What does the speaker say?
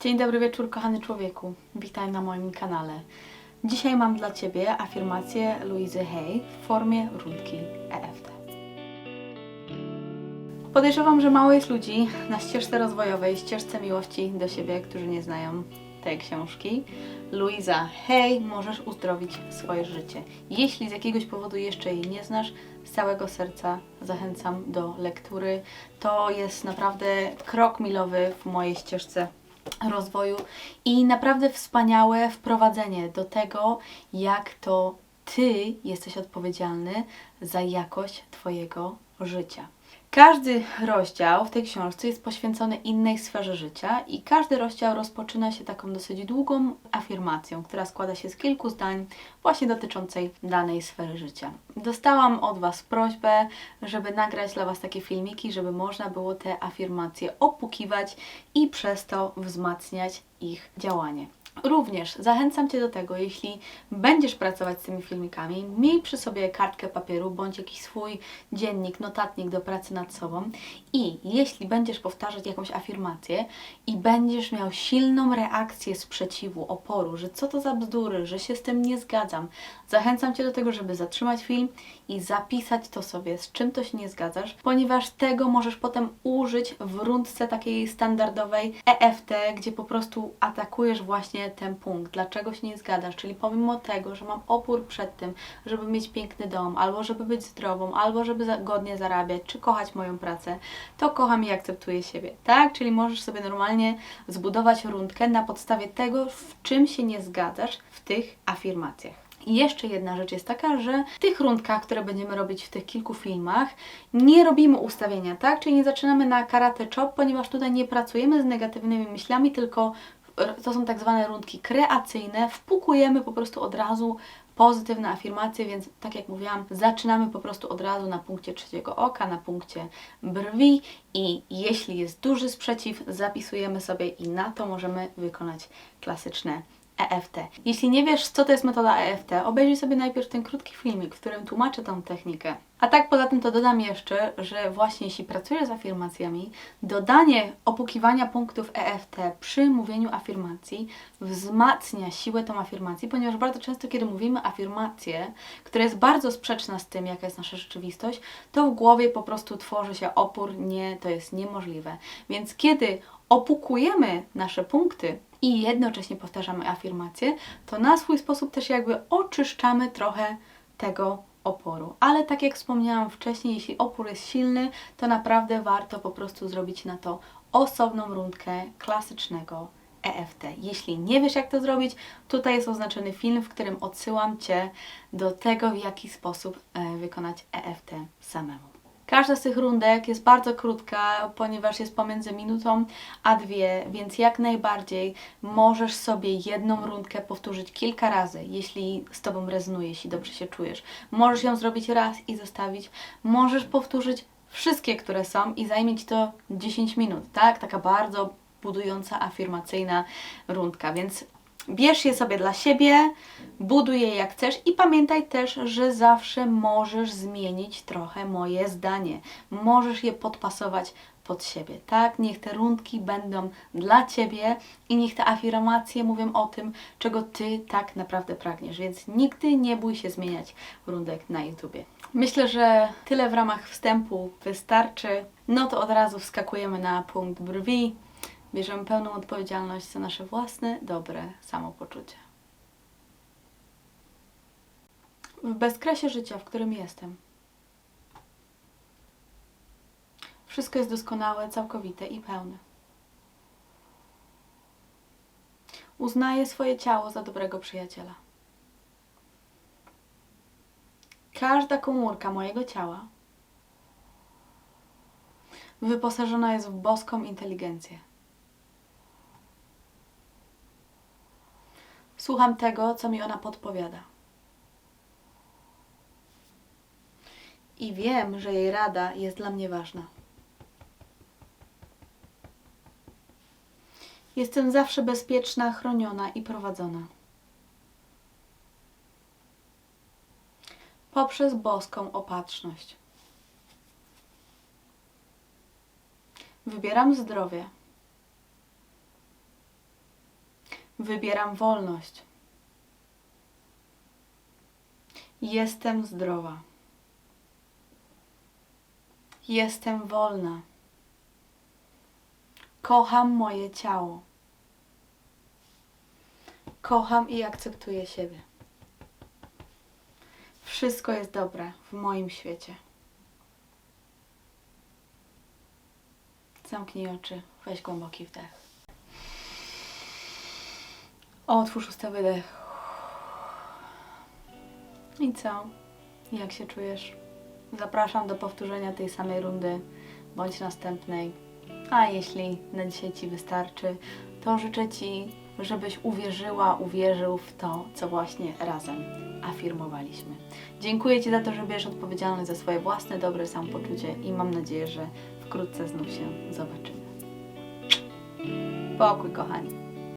Dzień dobry wieczór, kochany człowieku. Witaj na moim kanale. Dzisiaj mam dla Ciebie afirmację Louise Hay w formie rundki EFT. Podejrzewam, że mało jest ludzi na ścieżce rozwojowej, ścieżce miłości do siebie, którzy nie znają tej książki. Louisa Hay, możesz uzdrowić swoje życie. Jeśli z jakiegoś powodu jeszcze jej nie znasz, z całego serca zachęcam do lektury. To jest naprawdę krok milowy w mojej ścieżce rozwoju i naprawdę wspaniałe wprowadzenie do tego, jak to Ty jesteś odpowiedzialny za jakość Twojego życia. Każdy rozdział w tej książce jest poświęcony innej sferze życia i każdy rozdział rozpoczyna się taką dosyć długą afirmacją, która składa się z kilku zdań właśnie dotyczącej danej sfery życia. Dostałam od Was prośbę, żeby nagrać dla Was takie filmiki, żeby można było te afirmacje opukiwać i przez to wzmacniać ich działanie. Również zachęcam Cię do tego, jeśli będziesz pracować z tymi filmikami, miej przy sobie kartkę papieru bądź jakiś swój dziennik, notatnik do pracy nad sobą i jeśli będziesz powtarzać jakąś afirmację i będziesz miał silną reakcję sprzeciwu, oporu, że co to za bzdury, że się z tym nie zgadzam, zachęcam Cię do tego, żeby zatrzymać film i zapisać to sobie, z czym to się nie zgadzasz, ponieważ tego możesz potem użyć w rundce takiej standardowej EFT, gdzie po prostu atakujesz właśnie ten punkt, dlaczego się nie zgadzasz, czyli pomimo tego, że mam opór przed tym, żeby mieć piękny dom, albo żeby być zdrową, albo żeby godnie zarabiać, czy kochać moją pracę, to kocham i akceptuję siebie, tak? Czyli możesz sobie normalnie zbudować rundkę na podstawie tego, w czym się nie zgadzasz w tych afirmacjach. I jeszcze jedna rzecz jest taka, że w tych rundkach, które będziemy robić w tych kilku filmach, nie robimy ustawienia, tak? Czyli nie zaczynamy na karate chop, ponieważ tutaj nie pracujemy z negatywnymi myślami, tylko to są tak zwane rundki kreacyjne, wpukujemy po prostu od razu pozytywne afirmacje, więc tak jak mówiłam, zaczynamy po prostu od razu na punkcie trzeciego oka, na punkcie brwi i jeśli jest duży sprzeciw, zapisujemy sobie i na to możemy wykonać klasyczne EFT. Jeśli nie wiesz, co to jest metoda EFT, obejrzyj sobie najpierw ten krótki filmik, w którym tłumaczę tą technikę. A tak poza tym to dodam jeszcze, że właśnie jeśli pracujesz z afirmacjami, dodanie opukiwania punktów EFT przy mówieniu afirmacji wzmacnia siłę tą afirmacji, ponieważ bardzo często, kiedy mówimy afirmację, która jest bardzo sprzeczna z tym, jaka jest nasza rzeczywistość, to w głowie po prostu tworzy się opór, nie, to jest niemożliwe. Więc kiedy opukujemy nasze punkty i jednocześnie powtarzamy afirmację, to na swój sposób też jakby oczyszczamy trochę tego oporu. Ale tak jak wspomniałam wcześniej, jeśli opór jest silny, to naprawdę warto po prostu zrobić na to osobną rundkę klasycznego EFT. Jeśli nie wiesz, jak to zrobić, tutaj jest oznaczony film, w którym odsyłam Cię do tego, w jaki sposób e, wykonać EFT samemu. Każda z tych rundek jest bardzo krótka, ponieważ jest pomiędzy minutą a dwie, więc jak najbardziej możesz sobie jedną rundkę powtórzyć kilka razy, jeśli z Tobą rezonuje, jeśli dobrze się czujesz. Możesz ją zrobić raz i zostawić. Możesz powtórzyć wszystkie, które są i zajmie Ci to 10 minut, tak? Taka bardzo budująca, afirmacyjna rundka, więc Bierz je sobie dla siebie, buduj je jak chcesz i pamiętaj też, że zawsze możesz zmienić trochę moje zdanie. Możesz je podpasować pod siebie, tak? Niech te rundki będą dla Ciebie i niech te afirmacje mówią o tym, czego Ty tak naprawdę pragniesz, więc nigdy nie bój się zmieniać rundek na YouTubie. Myślę, że tyle w ramach wstępu wystarczy. No to od razu wskakujemy na punkt brwi. Bierzemy pełną odpowiedzialność za nasze własne, dobre samopoczucie. W bezkresie życia, w którym jestem, wszystko jest doskonałe, całkowite i pełne. Uznaję swoje ciało za dobrego przyjaciela. Każda komórka mojego ciała wyposażona jest w boską inteligencję. Słucham tego, co mi ona podpowiada. I wiem, że jej rada jest dla mnie ważna. Jestem zawsze bezpieczna, chroniona i prowadzona. Poprzez boską opatrzność. Wybieram zdrowie. Wybieram wolność. Jestem zdrowa. Jestem wolna. Kocham moje ciało. Kocham i akceptuję siebie. Wszystko jest dobre w moim świecie. Zamknij oczy, weź głęboki wdech. Otwórz usta wydech. I co? Jak się czujesz? Zapraszam do powtórzenia tej samej rundy bądź następnej. A jeśli na dzisiaj Ci wystarczy, to życzę Ci, żebyś uwierzyła, uwierzył w to, co właśnie razem afirmowaliśmy. Dziękuję Ci za to, że bierzesz odpowiedzialność za swoje własne dobre samopoczucie i mam nadzieję, że wkrótce znów się zobaczymy. Pokój, kochani.